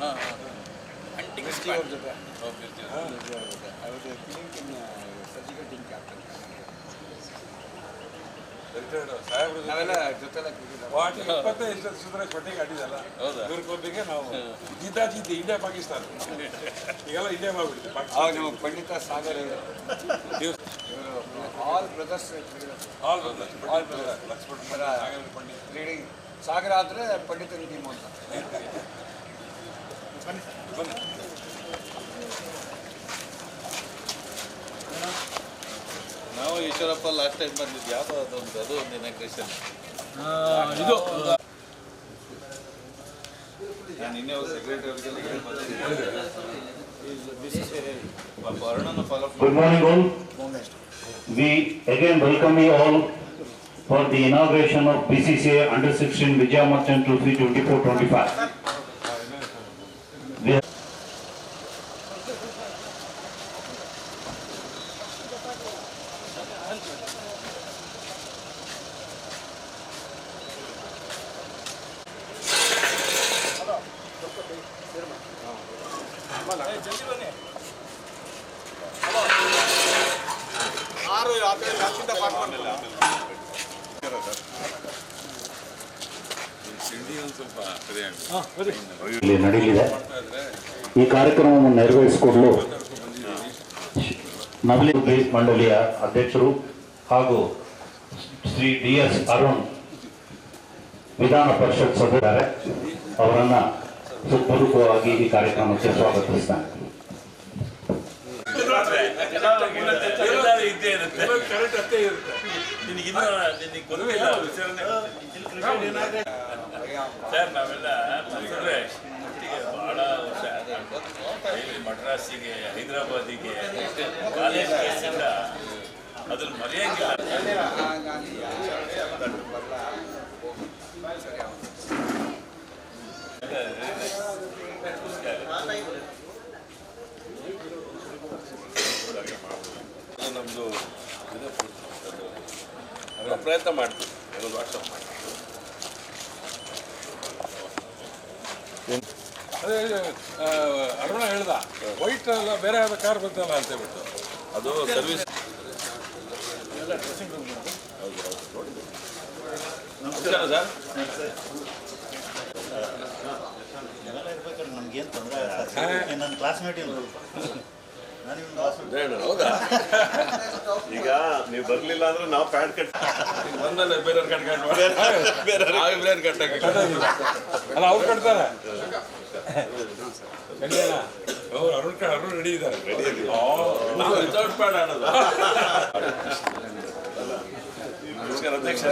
ಹಾಂ ಹಂಟಿಂಗ್ ಮಿರ್ಜಿ ಅವ್ರ ಜೊತೆ. ಹಾಂ ಮಿರ್ಜಿ ಅವ್ರ ಜೊತೆ. ಅವ್ರದ್ದು killing in surgical team captain ಸಾಹೇಬ್ರು ನಾವೆಲ್ಲ ಜೊತೆಲ್ಲ ಇಪ್ಪತ್ತೈದು ಆಡಿದಲ್ಲ? ಇವ್ರ ಕೊಟ್ಟಿಗೆ ನಾವು ಜಿದ್ದಾ ಜಿದ್ದಿ ಇಂಡಿಯಾ ಪಾಕಿಸ್ತಾನ ಈಗೆಲ್ಲ ಇಂಡಿಯಾ ಮಾಡ್ಬಿಟ್ಟಿದೆ ಆಗ ನಮ್ಮ ಪಂಡಿತ ಸಾಗರ್ ಇವರು. All brothers all brothers all brothers Lakshman Sagar Pandit. Sagar ಆದರೆ ಪಂಡಿತನ ಟೀಮ್ ಅಂತ. ನಾವು ಈಶ್ವರಪ್ಪ ಲಾಸ್ಟ್ ಟೈಮ್ ಬಂದಿದ್ದು ಯಾವುದೋ ಅದೊಂದು ಅದು ಒಂದು ಇನಾಗ್ರೇಷನ್ ಇದು ನಾನು ಇನ್ನೇ ಸೆಕ್ರೆಟರಿ ಅವರಿಗೆಲ್ಲ ವರ್ಣನ follow Good morning all. We again welcome you all for the inauguration of BCCA Under 16 Vijay Merchant Trophy 24-25. We have ತಿಂಡಿ ಒಂದು ಸ್ವಲ್ಪ ಸರಿ ಆಗಿದೆ ಇಲ್ಲಿ ನಡೀಲಿದೆ ಈ ಕಾರ್ಯಕ್ರಮವನ್ನು ನೆರವೇರಿಸಿಕೊಡಲು ನವಲಿ ಬೇಸ್ ಮಂಡಳಿಯ ಅಧ್ಯಕ್ಷರು ಹಾಗೂ ಶ್ರೀ ಡಿ ಎಸ್ ಅರುಣ್ ವಿಧಾನ ಪರಿಷತ್ ಸದಸ್ಯರಾರೆ ಅವರನ್ನು ಸುಪೂರ್ವಕವಾಗಿ ಈ ಕಾರ್ಯಕ್ರಮಕ್ಕೆ ಸ್ವಾಗತಿಸ್ತಾನೆ. ಇರುತ್ತೆ. ನಿನಗಿನ್ನೂ ನಿನಗೆ ಗೊತ್ತಿಲ್ಲ. ವಿಚಾರಣೆ ಸರ್ ನಾವೆಲ್ಲ ಒಟ್ಟಿಗೆ ಬಹಳ ವರ್ಷ ಮಡ್ರಾಸಿಗೆ ಹೈದರಾಬಾದಿಗೆ ಕಾಲೇಜ್ ಅದನ್ನ ಮರೆಯಂಗಿಲ್ಲ ಹಾಗಾಗಿ ಬರಲ್ಲ ಸರಿ ಅದು ನಮ್ಮದು ಅದರ ಪ್ರಯತ್ನ ಮಾಡ್ತೀವಿ. ಅದೇ ಅರುಣ ಹೇಳ್ದ ವೈಟ್ ಅಲ್ಲ ಬೇರೆ ಯಾವ್ದು ಕಾರ್ ಬರ್ತಲ್ಲ ಅಂತ ಹೇಳ್ಬಿಟ್ಟು. ಅದು ಸರ್ವಿಸ್ ನಮಸ್ಕಾರ. ಸರ್. ನಮ್ಗೇನು ತೊಂದರೆ ನನ್ನ ಕ್ಲಾಸ್ಮೇಟ್ ಇಲ್ಲ. ಹೌದಾ? ಈಗ ನೀವು ಬರ್ಲಿಲ್ಲ ಅಂದ್ರೆ ನಾವು ಪ್ಯಾಂಟ್ ಕಟ್ ಒಂದಲ್ಲ ಬೇರೆ ಕಟ್ ಕಟ್ ಬೇರೆ ಕಟ್ ಅಲ್ಲ ಅವ್ರು ಕಟ್ತಾರೆ. ಅವ್ರು ಅರುಣ್ ಕ- ಅರುಣ್ ರೆಡಿ ಇದ್ದಾರೆ. ನಾವು ವಿತೌಟ್ ಪ್ಯಾಡ್ ಆಡೋದು. ನಮಸ್ಕಾರ ಅಧ್ಯಕ್ಷ.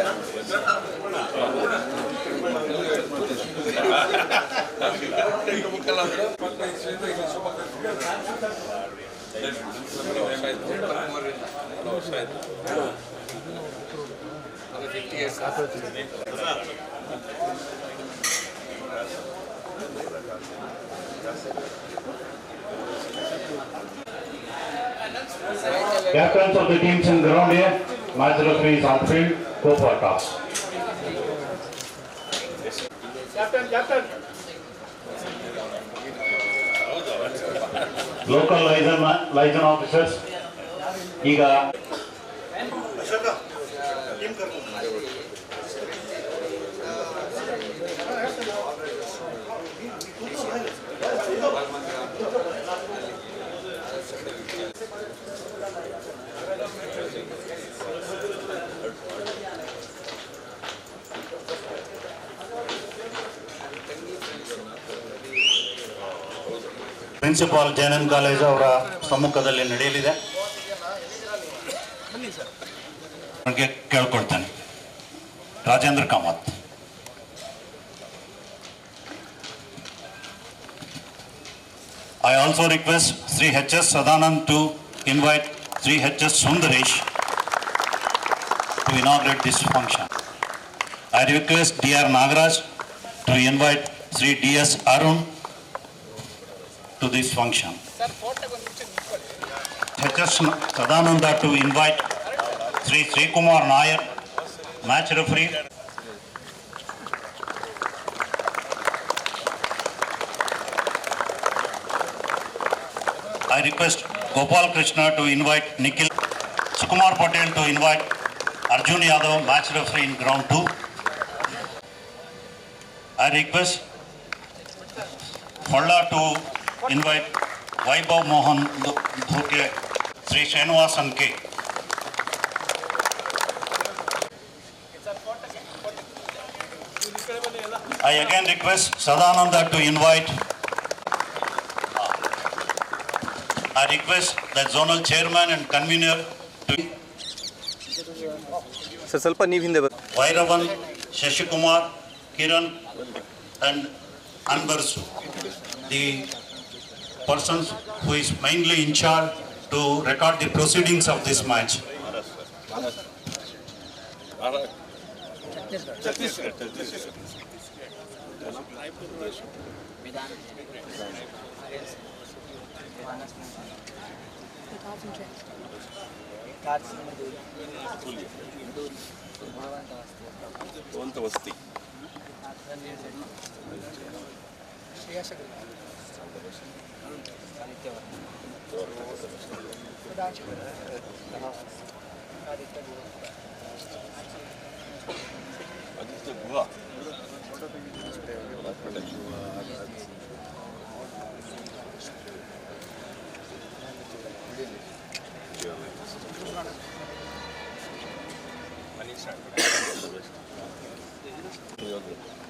ಅಂದ್ರೆ Captains of the teams in ground here, match referee is Hartfield, go for toss. Captain, captain. Local liaison liaison officers ಈಗ ಅಶೋಕ ಪ್ರಿನ್ಸಿಪಾಲ್ ಜೈನನ್ ಕಾಲೇಜ್ ಅವರ ಸಮ್ಮುಖದಲ್ಲಿ ನಡೆಯಲಿದೆ ಅವ್ರಿಗೆ ಕೇಳ್ಕೊಳ್ತಾನೆ Rajendra Kamat I also request Sri H.S. Sadanand to invite Sri H.S. Sundaresh to inaugurate this function. I request D.R. Nagaraj to invite Sri D.S. Arun to this function. H.S. Sadananda to invite Sri Sri Kumar Nair, match referee. I request Gopal Krishna to invite Nikhil, Sukumar Patel to invite Arjun Yadav, match referee in ground two. I request Falla to invite Vaibhav Mohan Dhurke, Sri Srinivasan K. I again request Sadananda to invite. I request the zonal chairman and convener to sir ಸ್ವಲ್ಪ ನೀವು ಹಿಂದೆ ಬರ್ Vairavan, Shashikumar, Kiran and Anbarsu. The persons who is mainly in charge to record the proceedings of this match. Aditya बुआ Thank you.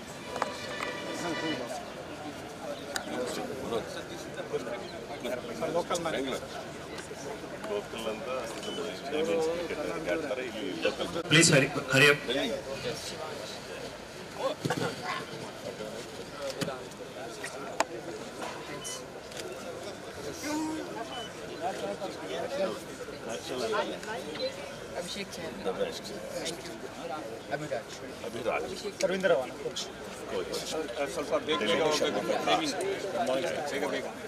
ಸ್ವಂತ ವಸತಿ ಆದಿತ್ಯ ಗುಹಾ local ಅಂತ champions cricket ಆಡ್ತಾರೆ ಇಲ್ಲಿ local Please hurry, hurry up. Abhiraj ಸ್ವಲ್ಪ ಬೇಗ ಬೇಗ ಹೋಗ್ಬೇಕು ಟೈಮಿಂಗ್ ಬೇಗ ಬೇಗ ಸರ್ ಸರ್ ಸಚಿನ್ ಇಲ್ಲಿ ನಮ್ಮ ವಿಬ್ರು That's all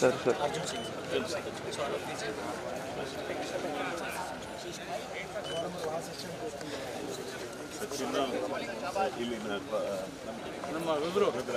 సరే సార్ ನಮ್ಮ ವಿಬ್ರು ವಿಬ್ರ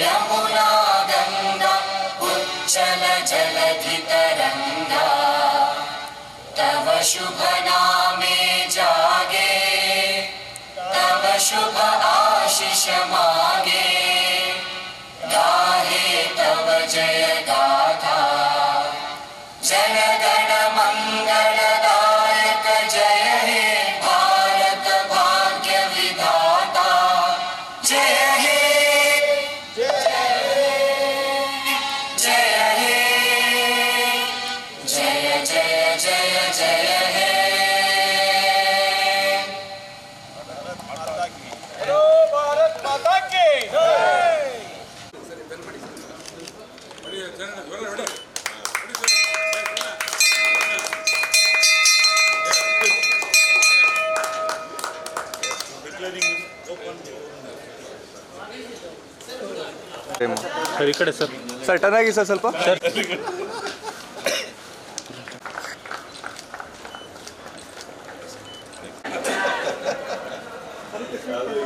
यमुना गङ्गा उच्चल जलधि तरङ्गा तव शुभ नामे जागे तव शुभ ആശിഷമാകേ ಸರ್ ಈ ಕಡೆ ಸರ್. ಸರ್ ಟರ್ನ್ ಆಗಿ ಸರ್ ಸ್ವಲ್ಪ.